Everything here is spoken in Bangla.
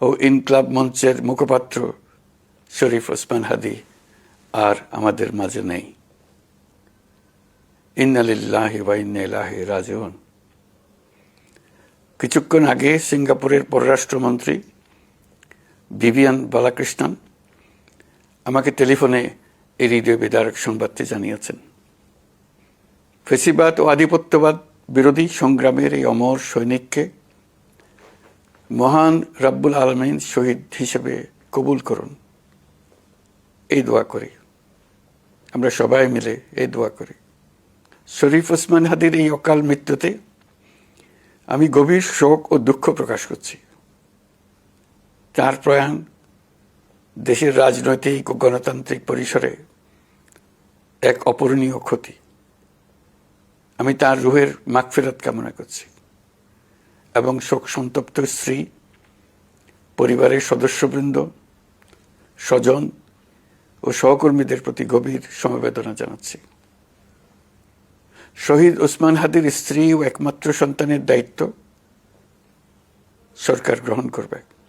ও ইনকলাব মঞ্চের মুখপাত্র শরীফ ওসমান হাদি আর আমাদের মাঝে নেই। ইন্নালিল্লাহি ওয়া ইন্না ইলাইহি রাজিউন। কিছুক্ষণ আগে সিঙ্গাপুরের পররাষ্ট্রমন্ত্রী ভিভিয়ান বালাকৃষ্ণন আমাকে টেলিফোনে এই হৃদয় বিদারক সংবাদটি জানিয়েছেন। ফেসিবাদ ও আধিপত্যবাদ বিরোধী সংগ্রামের এই অমর সৈনিককে মহান রাব্বুল আলমিন শহীদ হিসেবে কবুল করুন। এই দোয়া করি। আমরা সবাই মিলে এই দোয়া করি। শরীফ ওসমান হাদির এই অকাল মৃত্যুতে আমি গভীর শোক ও দুঃখ প্রকাশ করছি। তার প্রয়াণ দেশের রাজনৈতিক ও গণতান্ত্রিক পরিসরে এক অপূরণীয় ক্ষতি। আমি তার রুহের মাগফেরত কামনা করছি। এবং শোক সন্তপ্ত স্ত্রী, পরিবারের সদস্যবৃন্দ, স্বজন ও সহকর্মীদের প্রতি গভীর সমবেদনা জানাচ্ছি। শহীদ ওসমান হাদির স্ত্রী ও একমাত্র সন্তানের দায়িত্ব সরকার গ্রহণ করবে।